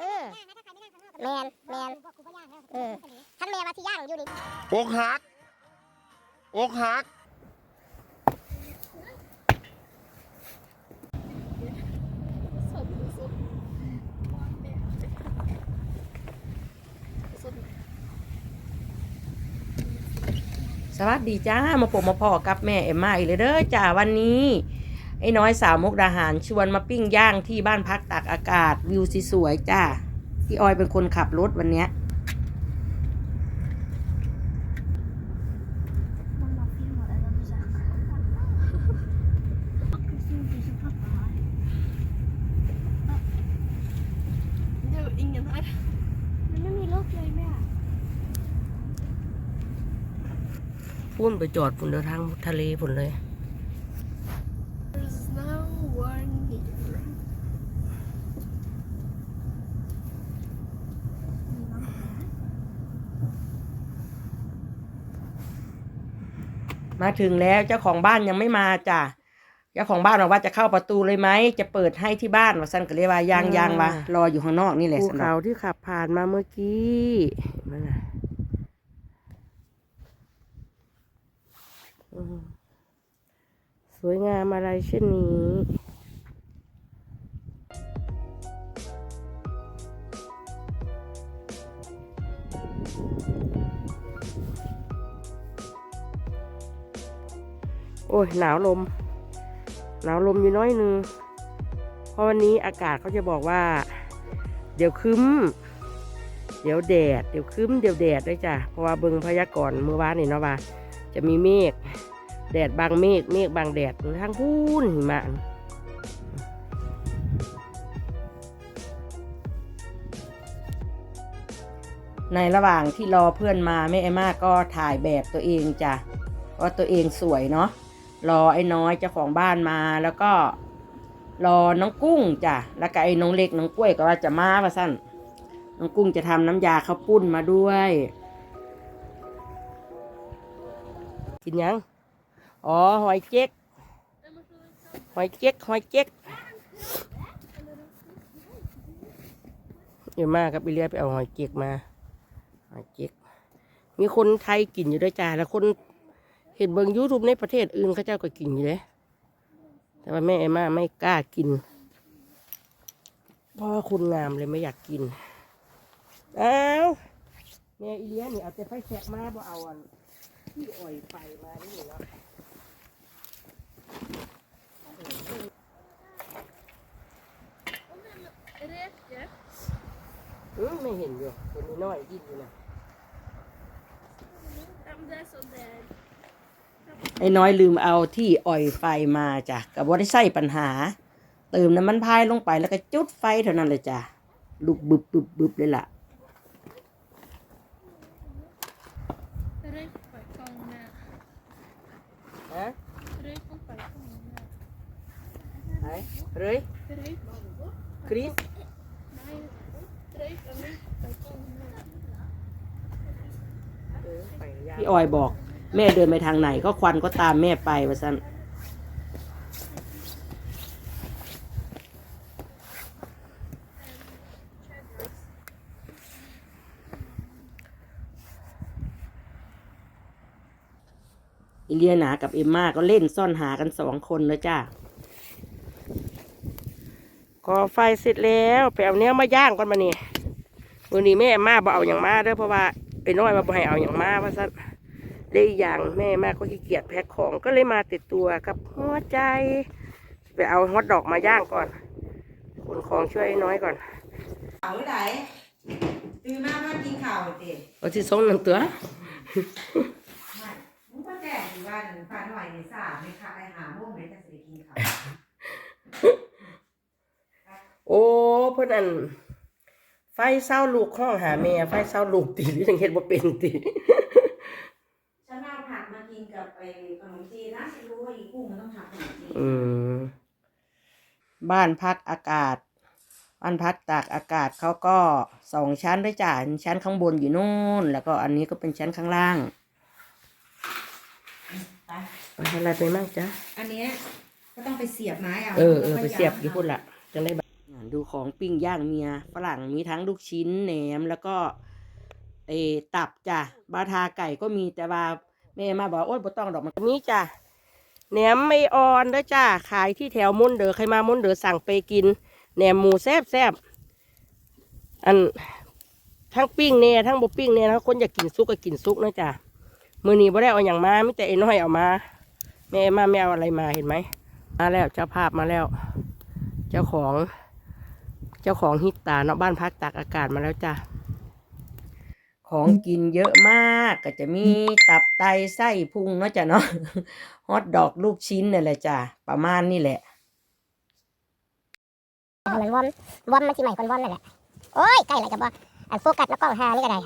เออแมนแมนเออท่านแม่มาที่ย่างอยู่นี่อกหักอกหักสวัสดีจ้ามาปมมาพ่อกับแม่เอ็มมาอีกเลยเด้อจ้าวันนี้ ไอ้น้อยสาวมุกดาหารชวนมาปิ้งย่างที่บ้านพักตากอากาศวิวสวยๆจ้าพี่ออยเป็นคนขับรถวันเนี้ยมันไม่มีลูกเลยแม่พุ่นไปจอดพุ่นเดินทางทะเลพุ่นเลย มาถึงแล้วเจ้าของบ้านยังไม่มาจ้ะเจ้าของบ้านบอกว่าจะเข้าประตูเลยไหมจะเปิดให้ที่บ้านว่าสั้นก็เลยว่ายางยางวะรออยู่ข้างนอกนี่แหละภูเขาที่ขับผ่านมาเมื่อกี้นั่นน่ะอืมสวยงามอะไรเช่นนี้ โอ้ยหนาวลม หนาวลมอยู่น้อยนึงเพราะวันนี้อากาศเขาจะบอกว่า เดี๋ยวคึ้ม เดี๋ยวแดด เดี๋ยวคึ้ม เดี๋ยวแดดด้วยจ้ะ เพราะว่าเบิงพยากรณ์เมื่อวานนี่เนาะว่า จะมีเมฆ แดดบางเมฆ เมฆบางแดดทั้งพูนหิมะในระหว่างที่รอเพื่อนมาแม่เอมมาก็ถ่ายแบบตัวเองจ้ะเพราตัวเองสวยเนาะ รอไอ้น้อยเจ้าของบ้านมาแล้วก็รอน้องกุ้งจ้ะแล้วก็ไอ้น้องเล็กน้องกล้วยก็ว่าจะมาว่าสั้นน้องกุ้งจะทำน้ำยาข้าวปุ้นมาด้วย กินยังอ๋อหอยเจ๊กหอยเจ๊กหอยเจ๊กเดี๋ยวมากครับไปเรียกไปเอาหอยเจ๊กมาหอยเจ๊กมีคนไทยกินอยู่ด้วยจ้าแล้วคน เห็นเบิงยูทูบในประเทศอื่นเขาเจ้าก็กินอยู่เลยแต่ว่าแม่เอมาไม่กล้ากิน เพราะว่าคุณงามเลยไม่อยากกิน อ้าวแม่อีเลียนี่เอาแต่ไฟแฉกมาบ่เอาอันที่อ่อยไฟมานี่เนาะอืมไม่เห็นอยู่คนนี้น้อยกินอยู่นะ Ja, men det är så där. ไอ้น้อยลืมเอาที่อ่อยไฟมาจ้ะกับว่าได้ใส่ปัญหา เติมน้ำมันพายลงไปแล้วก็จุดไฟเท่านั้นเลยจ้ะลุกบึบบึบบึบเลยล่ะ Röjk på gången. ฮะ Röjk på gången. ไหนเลยคริสพี่ออยบอก แม่เดินไปทางไหนก็ควันก็ตามแม่ไปว่าสั้นอิเลียนากับเอมมาก็เล่นซ่อนหากันสองคนเลยจ้าก่อไฟเสร็จแล้วไปเอาเนี้ยมาย่างก่อนมานี่วันนี้แม่มาบ่เอาอย่างมาเด้อเพราะว่าไอ้น้อยมาบ่ให้เอาอย่างมาว่าสั้น ได้อีกอย่างแม่มากก็ขี้เกียจแพ็คของก็เลยมาติดตัวกับหัวใจ ไปเอาฮอทดอกมาย่างก่อนขนของช่วยน้อยก่อนข่าวไหนตื่นมามากินข่าวเด็เอาที่ส่งหนึ่งตัวมึงก็แจ้งอยู่ว่าหนึ่งพันหน่อยในสามในค่ะไอหาโมงไหนจะสิได้กินข่าวโอ้เพื่อนอันไฟเศร้าลูกห้องหาแม่ไฟเศร้าลูกตีหรือยังเห็นว่าเป็นตีฉันเอาผั กมากินกับไอ้ขนมจีนนะฉันรู้ว่าอีกุ้งมันต้องทำขนมจีนอืมบ้านพักอากาศ บ้านพักตากอากาศเขาก็สองชั้นด้วยจ้ะชั้นข้างบนอยู่นู่น แล้วก็อันนี้ก็เป็นชั้นข้างล่างไปไปอะไรไปมากจ้ะอันเนี้ยก็ต้องไปเสียบไม้เอาเออเออไปเสียบกี่พุ่นละจะได้แบบดูของปิ้งย่างเมียฝรั่งมีทั้งลูกชิ้นแหนมแล้วก็เออตับจ้ะบาทาไก่ก็มีแต่ว่า แม่มาบอกโอ๊ยบ่ต้องดอกมันมีจ้ะแหนมไม่ออนเด้อจ้าขายที่แถวมุนเดอใครมามุนเดอสั่งไปกินแหนมหมูแซ่บแซ่บอันทั้งปิ้งเนี่ยทั้งบ่ปิ้งเนี่ยทั้งคนอยากกินซุกก็กินซุกนะจ้ะมือนี้บ่ได้เอาอย่างมาไมิแต่ไอ้น้อยเอามาแม่มาแม่เอาอะไรมาเห็นไหมมาแล้วเจ้าภาพมาแล้ว เจ้าของ เจ้าของฮิตตาเนาะบ้านพักตากอากาศมาแล้วจ้ะ ของกินเยอะมากก็จะมีตับไตไส้พุงเนาะจ้ะเนาะฮอทดอกลูกชิ้นนี่นแหละจ้ะประมาณนี่แหละเหมือนวอมวอมมันสิใหม่คนวอมนั่นแหละโอ้ยใกล้เลยกับว่าอันโฟกัสแล้วกล้องหานี่ก็ได้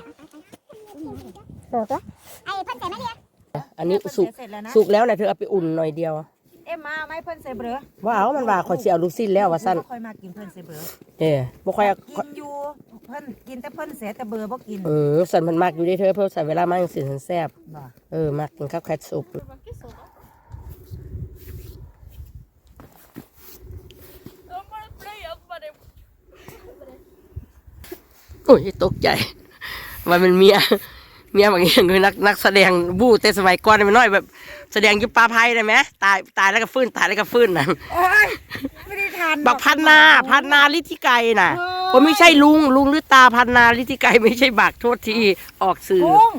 เออตัวไอ้เพิ่นใส่มาเนี่ยอันนี้สุกเสร็จแล้วนะสุกแล้วนะเธอเอาไปอุ่นหน่อยเดียว เอ็มมาไม่เพิ่นใส่เบลอว้าวมันว่าขอยเสียลูกสิ้นแล้วว่าสั้นบ่ค่อยมากินเพิ่นใส่เบลอเออบ่ค่อยเอากินอยู่เพิ่นกินแต่เพิ่นเสียแต่เบลอบ่กินเออสันมันมากอยู่เด้เธอเพิ่มใส่เวลามากจังสิสันแซ่บบ่เออมากกินข้าวแคทซุป Vad kissar du? Jag har bara blöjat på det. โอ้ยตกใจว่ามันเมีย เมียบางอย่างคือนักนักแสดงบู้แต่สมัยก่อนมันน้อยแบบ แสดงอยุปลาภัยได้ไหมตายตายแล้วก็ฟื้นตายแล้วก็ฟื้นนะโอ้ยไม่ได้ทานบักพันนาพันนาลิธิไกรน่ะผมไม่ใช่ลุงลุงหรือตาพันนาลิธิไกรไม่ใช่บักโทษทีออกสื่อกุ้ง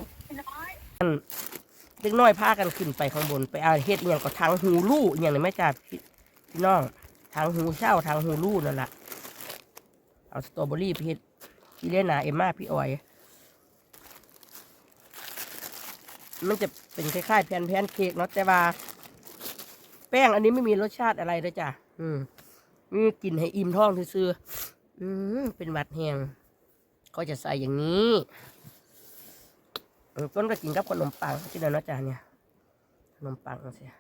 เล็กน้อยพากันขึ้นไปข้างบนไปเอาเฮ็ดเนี่ยงก็ทางหูลู่อหย่างนี้แม่จ่าพี่พี่น้องทางหูเช่าทางหูลู่นั่นแหละเอาสตรอเบอรี่ไปเฮ็ดพี่เล่นนาเอ็มมาพี่ออย มันจะเป็นคล้ายๆแผ่นแผ่นเค้กเนาะแต่ว่า แป้งอันนี้ไม่มีรสชาติอะไรเลยจ้ะอืมมีกลิ่นให้อิ่มท้องซื่อๆอืมเป็นหวัดแหงก็จะใส่อย่างนี้ต้นก็กินกับขนมปังที่นั่นเนาะจ้ะเนี่ยขนมปังเสีย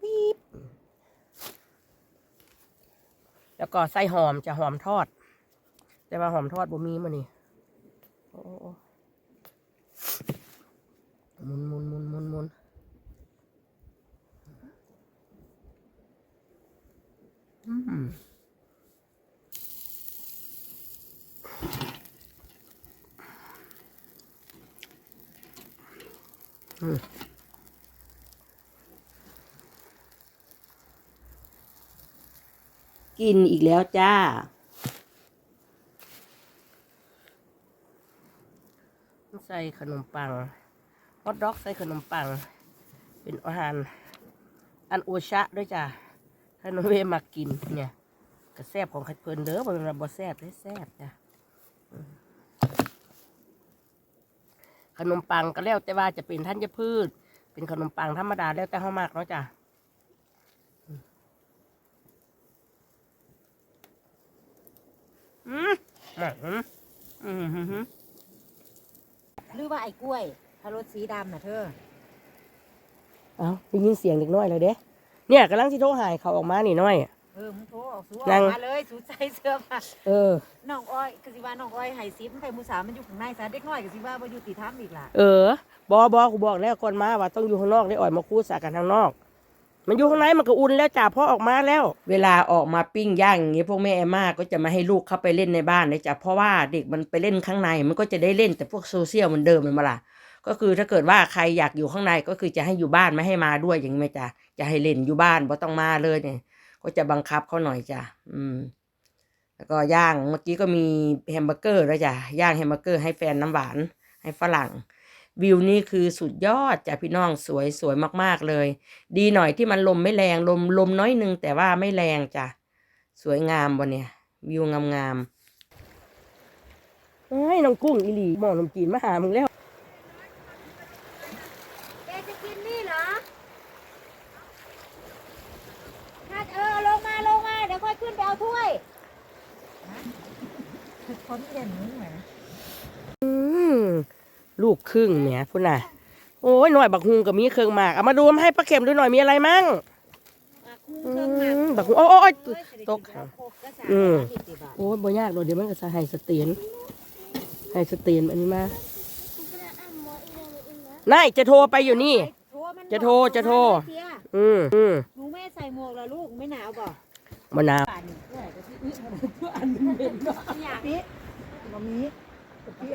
ปี๊บแล้วก็ใส่หอมจะหอมทอด แต่ว่าหอมทอดบ่มีมานี่โอ้โอ้โอ้ หมุนหมุนหมุนหมุนหมุนอืมกินอีกแล้วจ้า ใส่ขนมปัง อทด็อกใส่ขนมปัง เป็นอาหาร อันโอชะด้วยจ้ะถ้าน้องเวมากินเนี่ยกระแซบของขัดเพลินเด้อบ่เป็นบ่แซบได้แซบจ้ะขนมปังก็แล้วแต่ว่าจะเป็นธัญพืช เป็นขนมปังธรรมดาแล้วแต่เฮามากเนาะจ้ะอืมอืมอืมหรือว่าไอ้กล้วย ถ้ารสสีดำน่ะเธอ เอาได้ยินเสียงเด็กน้อยเลยเด้เนี่ยกำลังที่โทรหายเขาออกมานี่น้อย เออมึงโทรออกสู้อนั่องกมาเลยสู้ใจเสื้อผ้าเออ น้องอ้อยกสิว่าน้องอ้อยไห้ซิปไปมูสามันอยู่ข้างในซะเด็กน้อยกสิว่าบ่อยู่ติธรรมอีกล่ะ เออ บอบอกูบอกแล้วก่อนมาว่าต้องอยู่ข้างนอกได้อ่อยมาคู่สากันข้างนอก มันอยู่ข้างในมันก็อุ่นแล้วจ่าพ่อออกมาแล้ว เวลาออกมาปิ้งย่างอย่างเงี้ยพวกแม่แอมมาก็จะมาให้ลูกเข้าไปเล่นในบ้านเลยจ้ะเพราะว่าเด็กมันไปเล่นข้างในมันก็จะได้เล่นแต่พวกโซเชียลเหมันเดิมมันมาล่ะ ก็คือถ้าเกิดว่าใครอยากอยู่ข้างในก็คือจะให้อยู่บ้านไม่ให้มาด้วยอย่างนี้ไหมจ้ะจะให้เล่นอยู่บ้านบ่ต้องมาเลยเนี่ย ก็จะบังคับเขาหน่อยจ้ะอืม แล้วก็ย่างเมื่อกี้ก็มีแฮมเบอร์เกอร์แล้วจ้ะย่างแฮมเบอร์เกอร์ให้แฟนน้ำหวาน ให้ฝรั่งวิวนี่คือสุดยอดจ้ะพี่น้องสวยสวยมากๆเลย ดีหน่อยที่มันลมไม่แรงลมลมน้อยนึงแต่ว่าไม่แรงจ้ะสวยงามบนเนี่ยวิวงามๆเอ้ยน้องกุ้งอีหลีหมอน้ำจีนมาหามึงแล้ว แกจะกินนี่เหรอถ้าเออลงมาลงมาเดี๋ยวค่อยขึ้นไปเอาถ้วย คนเด่นมึงเหรออืมลูกครึ่งเนี่ยพุ่นน่ะ โอ้ยหน่อยบักฮุงกับมีเครื่องหมากเอามาดูมาให้ป้าเข็มดูหน่อยมีอะไรมั่งอืมบักฮุงโอ้โอ้ยตกค่ะอืมโอ้ยบ่ยากหรอกเดี๋ยวมันก็จะให้สเตียนให้สเตียนอันนี้มานายจะโทรไปอยู่นี่โทรมันจะโทรจะโทรเสียอืมอืมหนูแม่ใส่หมวกแล้วลูกไม่หนาวบ่มะนาว ป่านนี้เอ้ยก็สิอึะอันนี้เป็นเนาะอยากปิบ่มี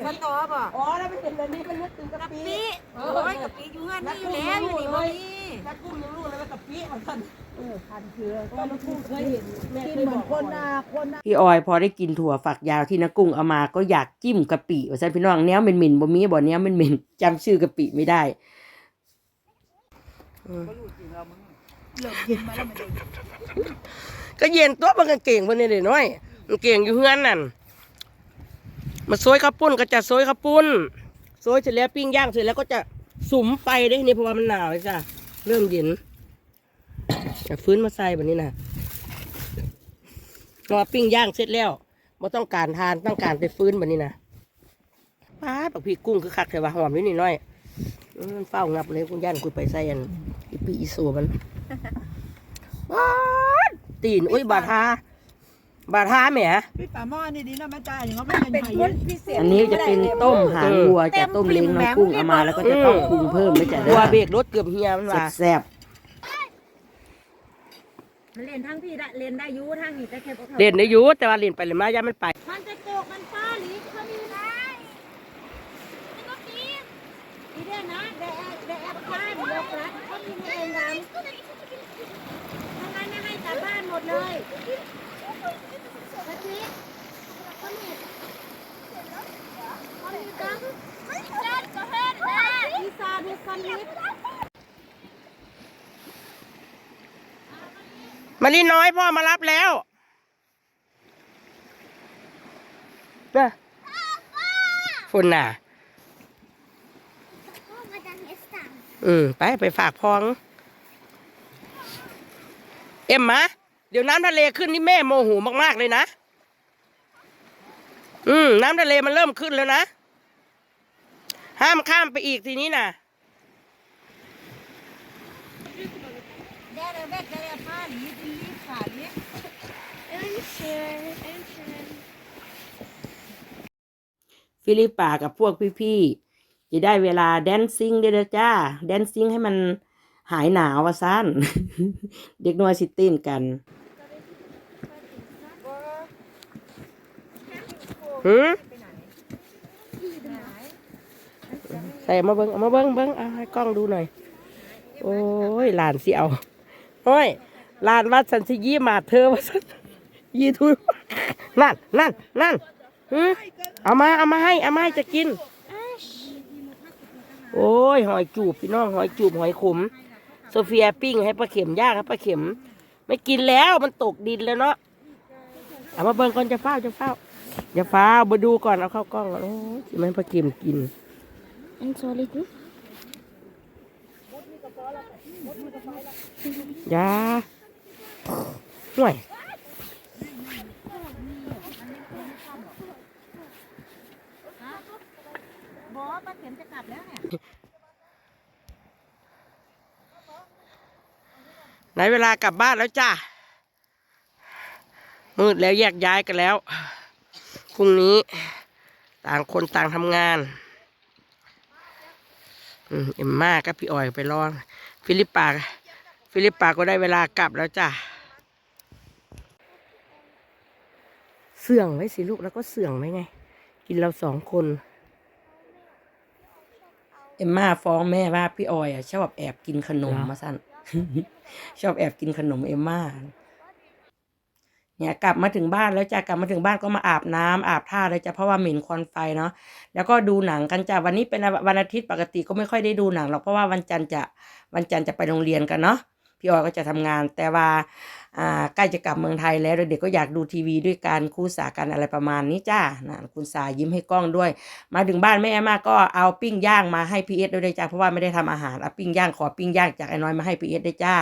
มันตอบ่อ๋อแล้วไม่เห็นเลยนี่มันนึกถึงกะกะปิปิโอ้ยกะปิอยู่งั้นนี่อยู่แล้วอยู่นี่บ่มีถ้ากุ้งยังรู้เลยว่ากะปิของท่านเออพันเคือก็มันพูดเคยเห็นกินเหมือนคนนาคนนาพี่ออยพอได้กินถั่วฝักยาวที่นักกุ้งเอามาก็อยากจิ้มกะปิว่าซั่นพี่น้องแนวเหม็นๆบ่มีบ่แนวเหม็นๆจำชื่อกะปิไม่ได้ก็ ก็เย็นตัวมันก็เก่งเพิ่นนี่เด้น้อย มันเก่งอยู่เฮือนนั่นมาซอยข้าวปุ้นก็จะซอยข้าวปุ้นซอยเสร็จแล้วปิ้งย่างเสร็จแล้วก็จะสุมไปได้นี่เพราะว่ามันหนาวเลยจ้ะเริ่มเย็นเอาฟื้นมาใส่แบบนี้นะรอปิ้งย่างเสร็จแล้วม่ต้องการทานต้องการไปฟื้นแบบนี้นะป้าปักพี่กุ้งคือคักแต่ว่าหอมนิดหน่อยอืมเฝ้างับเลยคุณย่านคุยไปใส่อันอีปีอีโซมัน ตีนอุ้ยบาทาบาทาแหมพี่ป่าหม้อนี่ดีนะแม่จ้าอย่างว่าไม่เป็นเป็นไผ่คนพิเศษอันนี้จะเป็นต้มหางวัวจะต้มเล้งน้องกุ้งเอามาแล้วก็จะต้องปรุงเพิ่มไม่จ่ายวัวเบรกรถเกือบเฮียมันว่าแซ่บมันเล่นทั้งพี่ได้เล่นได้อยูทั้งนี่แต่แค่บ่ๆเล่นได้อยู่แต่ว่าเล่นไปเล่นมาย่ามันไป มันจะโกกมันป้าหลีเขามีได้มันก็ปีนอีเด้อนะแดแอบแดแอบข้านเดียวกันเขามีเองดำทำไมไม่ให้ กลับบ้านหมดเลยนาทีเขามีเขามีกังอีสานมีคนลิฟมาลีน้อยพ่อมารับแล้วนะฝุ่นน่ะ อืม ไปไปฝากพอง เอ็มมาเดี๋ยวน้ำทะเลขึ้นนี่แม่โมโหมากๆเลยนะ อืม น้ำทะเลมันเริ่มขึ้นแล้วนะ ห้ามข้ามไปอีกทีนี้น่ะฟฟิลิปปากับพวกพี่ๆจะได้เวลาแดนซิ่งเด้อจ้า แดนซิ่งให้มัน หายหนาววะสั้น เด็กน้อยสิต้นกันหืมใส่มาเบิ้งเอามาเบิ้งเบิ้งเอาให้กล้องดูหน่อย โอ้ยหลานสิเอาโอ้ยหลานวัดสันสิยี่มาเธอว่าสันยี่ทุยนั่นนั่นนั่นหืมเอามาเอามาให้เอามาให้จะกิน โอ้ยหอยจูบพี่น้องหอยจูบหอยขม เฟียปิ้งให้ปลาเข็มย่างให้ปลาเข็ม ไม่กินแล้วมันตกดินแล้วเนาะเอามาเบิ่งก่อนจะเฝ้าจะเฝ้าอย่าเฝ้ามาดูก่อนเอาเข้ากล้องก่อนโอ้ยสิมันปลาเข็มกินอันโซลิดอยาห่วยบอกว่าป้าเข็มจะกลับแล้วเนี่ ไหนเวลากลับบ้านแล้วจ้ามืดแล้วแยกย้ายกันแล้วพรุ่งนี้ต่างคนต่างทำงานอืมเอ็มมากับพี่ออยไปรอฟิลิปปาฟิลิปปาก็ได้เวลากลับแล้วจ้ะเสื่องไว้สิลูกแล้วก็เสื่องไว้ไง กินเราสองคน เอ็มมาฟ้องแม่ว่าพี่ออยอะชอบแอบกินขนมมาสั้น ชอบแอบกินขนมเอมมมาเนี่ยกลับมาถึงบ้านแล้วจ้ะกลับมาถึงบ้านก็มาอาบน้ำอาบท่าเลยจ้ะเพราะว่าเหม็นควันไฟเนาะแล้วก็ดูหนังกันจ้ะวันนี้เป็นวันอาทิตย์ปกติก็ไม่ค่อยได้ดูหนังหรอกเพราะว่าวันจันทร์จะวันจันทร์จะไปโรงเรียนกันเนาะ พี่ออยก็จะทำงาน แต่ว่าอ่าใกล้จะกลับเมืองไทยแล้วเด็กก็อยากดูทีวีด้วยกันคู่สากันอะไรประมาณนี้จ้านะคุณสายิ้มให้กล้องด้วย มาถึงบ้านแม่แอมมาก็เอาปิ้งย่างมาให้พีเอสด้วยจ้าเพราะว่าไม่ได้ทำอาหารเอาปิ้งย่างขอปิ้งย่างจากไอ้น้อยมาให้พีเอสด้วยจ้า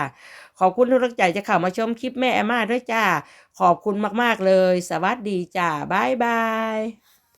ขอบคุณทุกท่านใจจะเข้ามาชมคลิปแม่แอมมาด้วยจ้า ขอบคุณมากๆเลย สวัสดีจ้าบายบาย